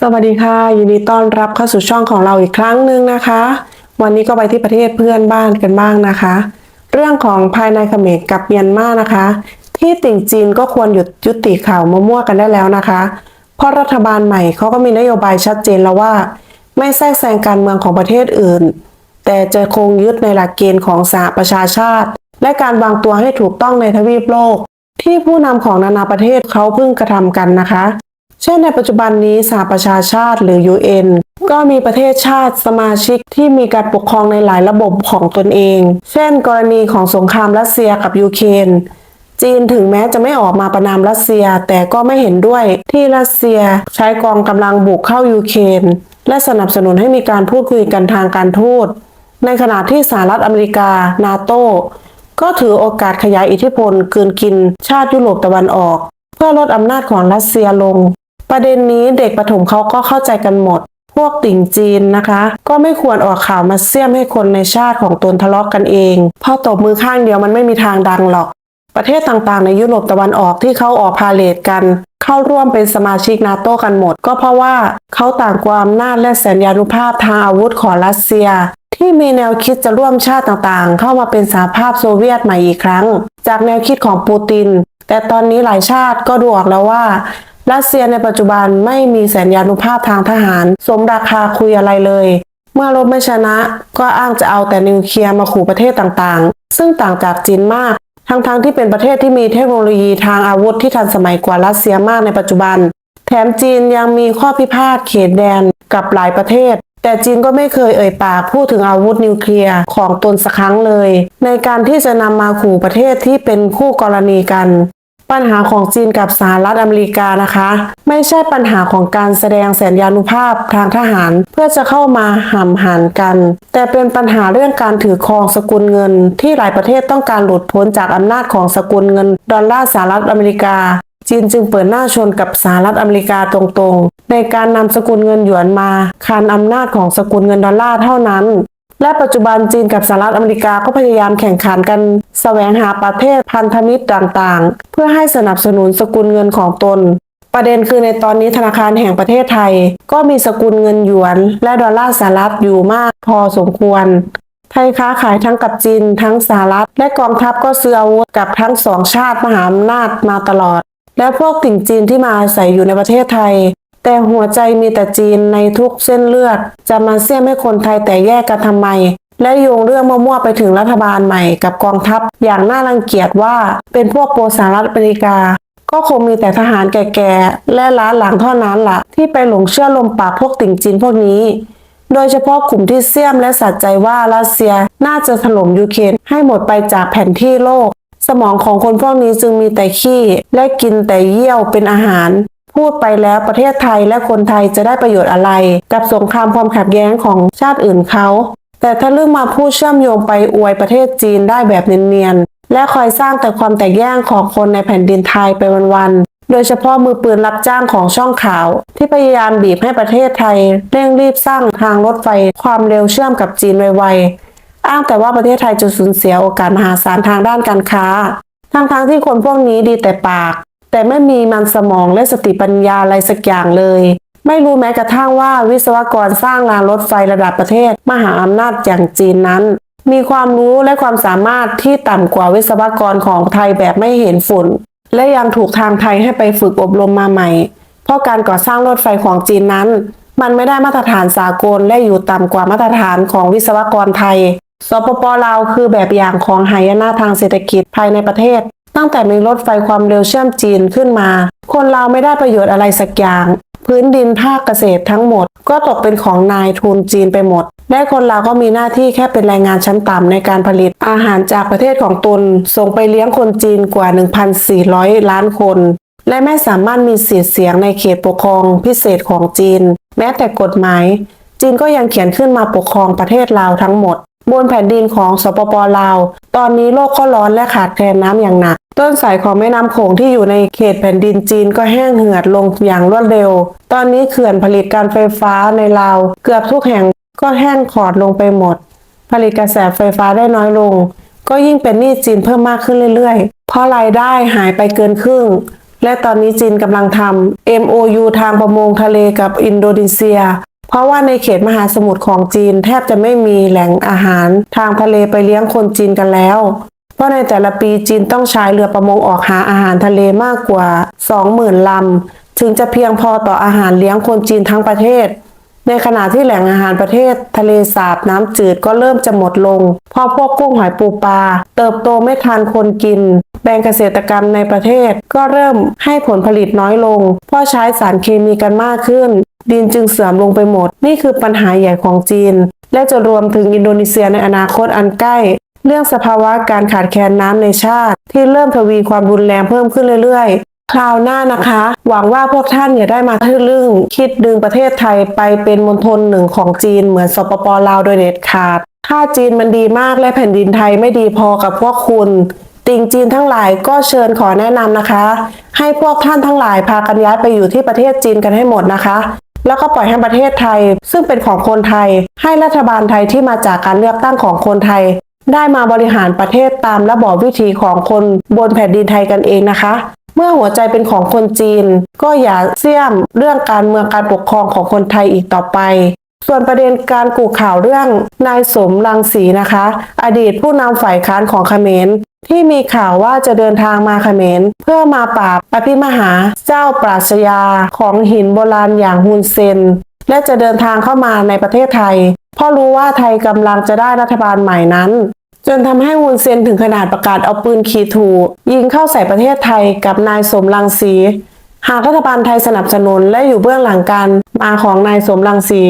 สวัสดีค่ะยินดีต้อนรับเข้าสู่ช่องของเราอีกครั้งหนึ่งนะคะ วันนี้ก็ไปที่ประเทศเพื่อนบ้านกันบ้างนะคะ เรื่องของภายในเขมรกับเมียนมานะคะ ที่ติ่งจีนก็ควรหยุดยุติข่าวมั่วๆกันได้แล้วนะคะ เพราะรัฐบาลใหม่เขาก็มีนโยบายชัดเจนแล้วว่า ไม่แทรกแซงการเมืองของประเทศอื่น แต่จะคงยึดในหลักเกณฑ์ของสหประชาชาติ และการวางตัวให้ถูกต้องในทวีปโลก ที่ผู้นำของนานาประเทศเขาเพิ่งกระทำกันนะคะ ช่นในปัจจุบันนี้สหประชาชาติหรือ UN ก็มีประเทศชาติสมาชิกที่มีการปกครองในหลายระบบของตนเอง เช่น กรณีของสงครามรัสเซียกับยูเครนจีนถึงแม้จะไม่ออกมาประนามรัสเซีย แต่ก็ไม่เห็นด้วยที่รัสเซียใช้กองกำลังบุกเข้ายูเครนและสนับสนุนให้มีการพูดคุยกันทางการทูตในขณะที่สหรัฐอเมริกา นาโต้ก็ถือโอกาสขยายอิทธิพลกืนกินชาติยุโรปตะวันออก เพื่อลดอำนาจของรัสเซียลง ประเด็นนี้เด็กประถมเขาก็เข้าใจกันหมด พวกติ่งจีนนะคะ ก็ไม่ควรออกข่าวมาเสี่ยมให้คนในชาติของตนทะเลาะกกันเองเพราะตบมือข้างเดียวมันไม่มีทางดังหรอก ประเทศต่างๆ ในยุโรปตะวันออกที่เขาออกพาเลทกัน เข้าร่วมเป็นสมาชิกนาโต้กันหมด ก็เพราะว่าเขาต่างกว่าอำนาจและสัญญานุภาพทางอาวุธของรัสเซียที่มีแนวคิดจะร่วมชาติต่างๆ เข้ามาเป็นสหภาพโซเวียตใหม่อีกครั้ง จากแนวคิดของปูติน แต่ตอนนี้หลายชาติก็ดูออกแล้วว่า รัสเซียในปัจจุบันไม่มีสัญญานุภาพทางทหาร สมราคาคุยอะไรเลย เมื่อรบไม่ชนะก็อ้างจะเอาแต่นิวเคลียร์มาขู่ประเทศต่างๆ ซึ่งต่างจากจีนมาก ทั้งๆทที่เป็นประเทศที่มีเทคโนโลยีทางอาวุธที่ทันสมัยกว่ารัสเซียมากในปัจจุบัน แถมจีนยังมีข้อพิพาทเขตแดนกับหลายประเทศแต่จีนก็ไม่เคยเอ่ยปากพูดถึงอาวุธนิวเคลียร์ของตนสักครั้งเลย ในการที่จะนำมาขู่ประเทศที่เป็นคู่กรณีกัน ปัญหาของจีนกับสหรัฐอเมริกานะคะ ไม่ใช่ปัญหาของการแสดงแสัญญานุภาพทางทหาร เพื่อจะเข้ามาห่ำหันกัน แต่เป็นปัญหาเรื่องการถือครองสกุลเงิน ที่หลายประเทศต้องการหลุดพ้นจากอำนาจของสกุลเงิน ดอลลาร์สหรัฐอเมริกา จีนจึงเปิดหน้าชนกับสหรัฐอเมริกาตรงๆ ในการนำสกุลเงินหยวนมาคานอำนาจของสกุลเงินดอลลาร์เท่านั้น และปัจจุบันจีนกับสหรัฐอเมริกาก็พยายามแข่งขันกันแสวงหาประเทศพันธมิตรต่างๆ เพื่อให้สนับสนุนสกุลเงินของตน ประเด็นคือในตอนนี้ธนาคารแห่งประเทศไทย ก็มีสกุลเงินหยวน และดอลลาร์สหรัฐอยู่มากพอสมควร ไทยค้าขายทั้งกับจีนทั้งสหรัฐ และกองทัพก็ซื้ออาวุธกับทั้งสองชาติมหาอำนาจมาตลอด และพวกติ่งจีนที่มาอาศัยอยู่ในประเทศไทย แต่หัวใจมีแต่จีนในทุกเส้นเลือด จะมาเสี่ยมให้คนไทยแต่แยกกันทำไม และโยงเรื่องมั่วๆไปถึงรัฐบาลใหม่กับกองทัพ อย่างน่ารังเกียจว่าเป็นพวกโปรสหรัฐอเมริกา ก็คงมีแต่ทหารแก่ๆ และล้าหลังเท่านั้นล่ะ ที่ไปหลงเชื่อลมปากพวกติ่งจีนพวกนี้โดยเฉพาะกลุ่มที่เสี่ยมและสัจใจว่ารัสเซียน่าจะถล่มยูเครนให้หมดไปจากแผ่นที่โลก สมองของคนพวกนี้จึงมีแต่ขี้ และกินแต่เยี่ยวเป็นอาหาร พูดไปแล้วประเทศไทยและคนไทยจะได้ประโยชน์อะไร กับสงครามความขัดแย้งของชาติอื่นเขาแต่ถ้าเรื่องมาพูดเชื่อมโยงไปอวยประเทศจีนได้แบบเนียนๆและคอยสร้างแต่ความแตกแยกของคนในแผ่นดินไทยไปวันๆโดยเฉพาะมือปืนรับจ้างของช่องข่าว ที่พยายามบีบให้ประเทศไทยเร่งรีบสร้างทางรถไฟความเร็วเชื่อมกับจีนไวๆอ้างแต่ว่าประเทศไทยจะสูญเสียโอกาสมหาศาลทางด้านการค้า ทั้งๆที่คนพวกนี้ดีแต่ปาก แต่ไม่มีมันสมองและสติปัญญาอะไรสักอย่างเลย ไม่รู้แม้กระทั่งว่าวิศวกรสร้างรางรถไฟระดับประเทศ มหาอำนาจอย่างจีนนั้น มีความรู้และความสามารถที่ต่ำกว่าวิศวกรของไทยแบบไม่เห็นฝุ่น และยังถูกทางไทยให้ไปฝึกอบรมมาใหม่ เพราะการก่อสร้างรถไฟของจีนนั้น มันไม่ได้มาตรฐานสากลและอยู่ต่ำกว่ามาตรฐานของวิศวกรไทยสปปลาวคือแบบอย่างของหายนะทางเศรษฐกิจภายในประเทศ ตั้งแต่มีรถไฟความเร็วเชื่อมจีนขึ้นมา คนเราไม่ได้ประโยชน์อะไรสักอย่าง พื้นดินภาคเกษตรทั้งหมด ก็ตกเป็นของนายทุนจีนไปหมด และคนเราก็มีหน้าที่แค่เป็นแรงงานชั้นต่ำในการผลิต อาหารจากประเทศของตนส่งไปเลี้ยงคนจีนกว่า 1,400 ล้านคน และไม่สามารถมีสิทธิเสียงในเขตปกครองพิเศษของจีน แม้แต่กฎหมาย จีนก็ยังเขียนขึ้นมาปกครองประเทศลาทั้งหมดบนแผ่นดินของสปปลาว ตอนนี้โลกก็ร้อนและขาดแคลนน้ำอย่างหนัก ต้นสายของแม่น้ำโขงที่อยู่ในเขตแผ่นดินจีนก็แห้งเหือดลงอย่างรวดเร็ว ตอนนี้เขื่อนผลิตการไฟฟ้าในลาว เกือบทุกแห่งก็แห้งขอดลงไปหมด ผลิตกระแสไฟฟ้าได้น้อยลง ก็ยิ่งเป็นหนี้จีนเพิ่มมากขึ้นเรื่อยๆ เพราะรายได้หายไปเกินครึ่ง และตอนนี้จีนกำลังทำ MOU ทางประมงทะเลกับอินโดนีเซีย เพราะว่าในเขตมหาสมุทรของจีนแทบจะไม่มีแหล่งอาหาร ทางทะเลไปเลี้ยงคนจีนกันแล้ว เพราะในแต่ละปีจีนต้องใช้เรือประมงออกหาอาหารทะเลมากกว่า 20,000ลำถึงจะเพียงพอต่ออาหารเลี้ยงคนจีนทั้งประเทศ ในขณะที่แหล่งอาหารประเทศ ทะเลสาบน้ำจืดก็เริ่มจะหมดลง เพราะพวกกุ้งหอยปูปลาเติบโตไม่ทันคนกินแปลงเกษตรกรรมในประเทศก็เริ่มให้ผลผลิตน้อยลง เพราะใช้สารเคมีกันมากขึ้น ดินจึงเสื่อมลงไปหมด นี่คือปัญหาใหญ่ของจีน และจะรวมถึงอินโดนีเซียในอนาคตอันใกล้ เรื่องสภาวะการขาดแคลนน้ำในชาติ ที่เริ่มทวีความรุนแรงเพิ่มขึ้นเรื่อยๆ คราวหน้านะคะ หวังว่าพวกท่านอย่าได้มาทะลึ่ง คิดดึงประเทศไทยไปเป็นมณฑลหนึ่งของจีนเหมือนสปปลาวโดยเด็ดขาด ถ้าจีนมันดีมากและแผ่นดินไทยไม่ดีพอกับพวกคุณติ่งจีนทั้งหลายก็เชิญขอแนะนำนะคะ ให้พวกท่านทั้งหลายพากันย้ายไปอยู่ที่ประเทศจีนกันให้หมดนะคะ แล้วก็ปล่อยให้ประเทศไทย ซึ่งเป็นของคนไทย ให้รัฐบาลไทยที่มาจากการเลือกตั้งของคนไทย ได้มาบริหารประเทศตามระบอบวิถีของคนบนแผ่นดินไทยกันเองนะคะ เมื่อหัวใจเป็นของคนจีน ก็อย่าเสี่ยมเรื่องการเมืองการปกครองของคนไทยอีกต่อไป ส่วนประเด็นการกูข่าวเรื่องนายสมรังสีนะคะ อดีตผู้นำฝ่ายค้านของเขมรที่มีข่าวว่าจะเดินทางมาเขมร เพื่อมาปราบอภิมหาเจ้าปราชญาของหินโบราณอย่างฮุนเซน และจะเดินทางเข้ามาในประเทศไทย เพราะรู้ว่าไทยกำลังจะได้รัฐบาลใหม่นั้น จนทำให้ฮุนเซนถึงขนาดประกาศเอาปืนขีถูยิงเข้าใส่ประเทศไทยกับนายสมรังสีหากรัฐบาลไทยสนับสนุนและอยู่เบื้องหลังการมาของนายสมรังสี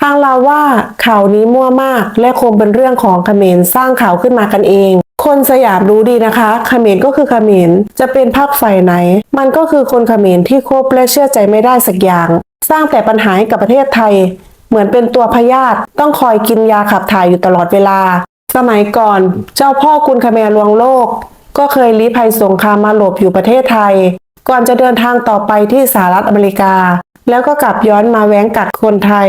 ทางเราว่าข่าวนี้มั่วมากและคงเป็นเรื่องของเขมรสร้างข่าวขึ้นมากันเอง คนสยามรู้ดีนะคะเขมรก็คือเขมรจะเป็นพรรคฝ่ายไหน มันก็คือคนเขมรที่คบและเชื่อใจไม่ได้สักอย่าง สร้างแต่ปัญหาให้กับประเทศไทย เหมือนเป็นตัวพยาธิต้องคอยกินยาขับถ่ายอยู่ตลอดเวลา สมัยก่อน เจ้าพ่อคุณคาแมรลวงโลก ก็เคยลี้ภัยสงครามมาหลบอยู่ประเทศไทย ก่อนจะเดินทางต่อไปที่สหรัฐอเมริกา แล้วก็กลับย้อนมาแว้งกัดคนไทย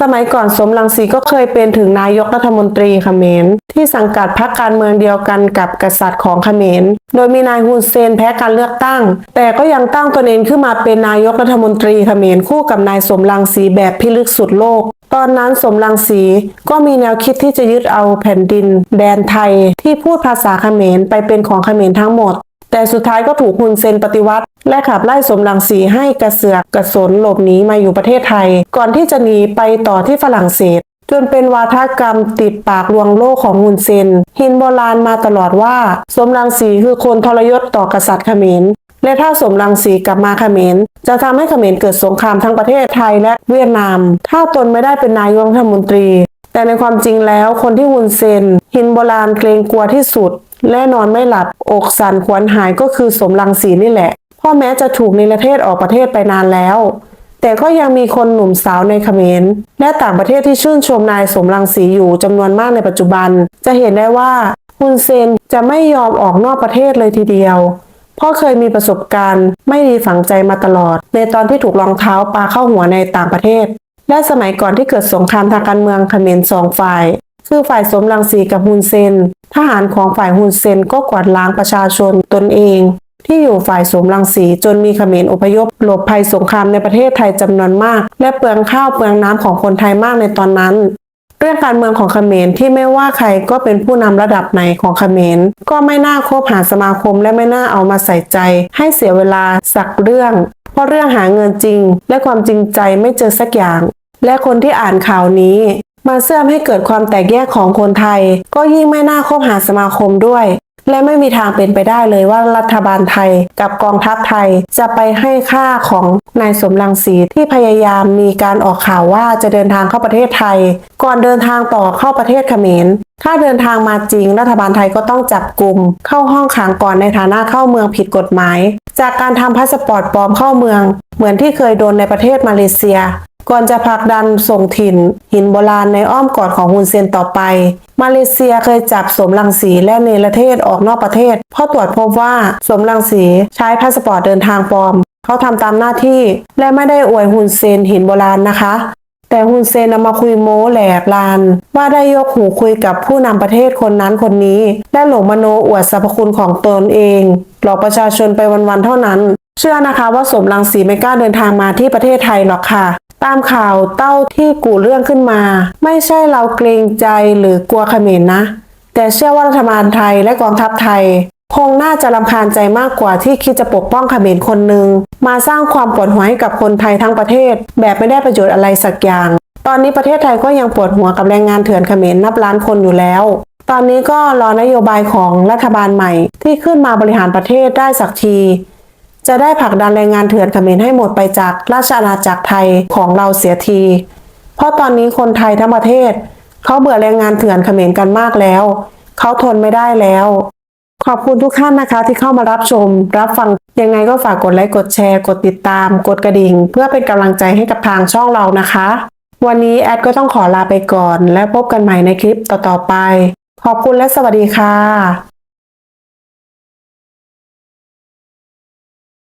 สมัยก่อนสมรังสีก็เคยเป็นถึงนายกรัฐมนตรีเขมรที่สังกัดพรรคการเมืองเดียวกันกับกษัตริย์ของเขมร โดยมีนายฮุนเซนแพ้การเลือกตั้ง แต่ก็ยังตั้งตนเองขึ้นมาเป็นนายกรัฐมนตรีเขมรคู่กับนายสมรังสีแบบพิลึกสุดโลก ตอนนั้นสมรังสีก็มีแนวคิดที่จะยึดเอาแผ่นดิน แดนไทยที่พูดภาษาเขมรไปเป็นของเขมรทั้งหมด แต่สุดท้ายก็ถูกฮุนเซนปฏิวัติ และขับไล่สมรังสีให้กระเสือกกระสนหลบหนีมาอยู่ประเทศไทย ก่อนที่จะหนีไปต่อที่ฝรั่งเศส จนเป็นวาทกรรมติดปากลวงโลกของฮุนเซน หินโบราณมาตลอดว่า สมรังสีคือคนทรยศต่อกษัตริย์เขมรและถ้าสมรังสีกลับมาเขมรจะทำให้เขมรเกิดสงครามทั้งประเทศไทยและเวียดนาม ถ้าตนไม่ได้เป็นนายกรัฐมนตรี แต่ในความจริงแล้วคนที่ฮุนเซนหินโบราณเกรงกลัวที่สุด และนอนไม่หลับอกสั่นขวัญหายก็คือสมรังสีนี่แหละพ่อแม้จะถูกในประเทศออกประเทศไปนานแล้ว แต่ก็ยังมีคนหนุ่มสาวในเขมรและต่างประเทศที่ชื่นชมนายสมรังสีอยู่จำนวนมากในปัจจุบัน จะเห็นได้ว่าฮุนเซนจะไม่ยอมออกนอกประเทศเลยทีเดียวเพราะเคยมีประสบการณ์ไม่ดีฝังใจมาตลอด ในตอนที่ถูกรองเท้าปาเข้าหัวในต่างประเทศ และสมัยก่อนที่เกิดสงครามทางการเมืองเขมรสองฝ่าย คือฝ่ายสมรังสีกับฮุนเซน ทหารของฝ่ายฮุนเซนก็กวาดล้างประชาชนตนเอง ที่อยู่ฝ่ายสมรังสีจนมีเขมรอพยพหลบภัยสงครามในประเทศไทยจำนวนมาก และเปลืองข้าวเปลืองน้ำของคนไทยมากในตอนนั้นเรื่องการเมืองของเขมรที่ไม่ว่าใครก็เป็นผู้นำระดับไหนของเขมรก็ไม่น่าคบหาสมาคมและไม่น่าเอามาใส่ใจ ให้เสียเวลาสักเรื่อง เพราะเรื่องหาเงินจริง และความจริงใจไม่เจอสักอย่าง และคนที่อ่านข่าวนี้ มาเสื่อมให้เกิดความแตกแยกของคนไทย ก็ยิ่งไม่น่าคบหาสมาคมด้วย และไม่มีทางเป็นไปได้เลยว่ารัฐบาลไทยกับกองทัพไทยจะไปให้ค่าของนายสมรังสีที่พยายามมีการออกข่าวว่าจะเดินทางเข้าประเทศไทย ก่อนเดินทางต่อเข้าประเทศเขมรถ้าเดินทางมาจริง รัฐบาลไทยก็ต้องจับกลุ่ม เข้าห้องขังก่อนในฐานะเข้าเมืองผิดกฎหมาย จากการทำพาสปอร์ตปลอมเข้าเมือง เหมือนที่เคยโดนในประเทศมาเลเซีย ก่อนจะผลักดันส่งถิ่น หินโบราณในอ้อมกอดของฮุนเซนต่อไป มาเลเซียเคยจับสมรังสีและเนรเทศออกนอกประเทศ เพราะตรวจพบว่าสมรังสีใช้พาสปอร์ตเดินทางปลอม เขาทำตามหน้าที่และไม่ได้อวยฮุนเซนหินโบราณนะคะแต่ฮุนเซนนำมาคุยโม้แหลกลาน ว่าได้ยกหูคุยกับผู้นำประเทศคนนั้นคนนี้ และหลงมโนอวดสรรพคุณของตนเอง หลอกประชาชนไปวันๆเท่านั้น เชื่อนะคะว่าสมรังสีไม่กล้าเดินทางมาที่ประเทศไทยหรอกค่ะ ตามข่าวเต้าที่กู่เรื่องขึ้นมา ไม่ใช่เราเกรงใจหรือกลัวเขมรนะ แต่เชื่อว่ารัฐบาลไทยและกองทัพไทย คงน่าจะรำคาญใจมากกว่าที่คิดจะปกป้องเขมรคนหนึ่งมาสร้างความปวดหัวให้กับคนไทยทั้งประเทศ แบบไม่ได้ประโยชน์อะไรสักอย่าง ตอนนี้ประเทศไทยก็ยังปวดหัวกับแรงงานเถื่อนเขมรนับล้านคนอยู่แล้ว ตอนนี้ก็รอนโยบายของรัฐบาลใหม่ ที่ขึ้นมาบริหารประเทศได้สักที จะได้ผลักดันแรงงานเถื่อนเขมรให้หมดไปจากราชอาณาจักรไทยของเราเสียที เพราะตอนนี้คนไทยทั้งประเทศ เขาเบื่อแรงงานเถื่อนเขมรกันมากแล้ว เขาทนไม่ได้แล้ว ขอบคุณทุกท่านนะคะที่เข้ามารับชม รับฟังยังไงก็ฝากกดไลค์กดแชร์ กดติดตาม กดกระดิ่ง เพื่อเป็นกำลังใจให้กับทางช่องเรานะคะ วันนี้แอดก็ต้องขอลาไปก่อน และพบกันใหม่ในคลิปต่อๆไป ขอบคุณและสวัสดีค่ะ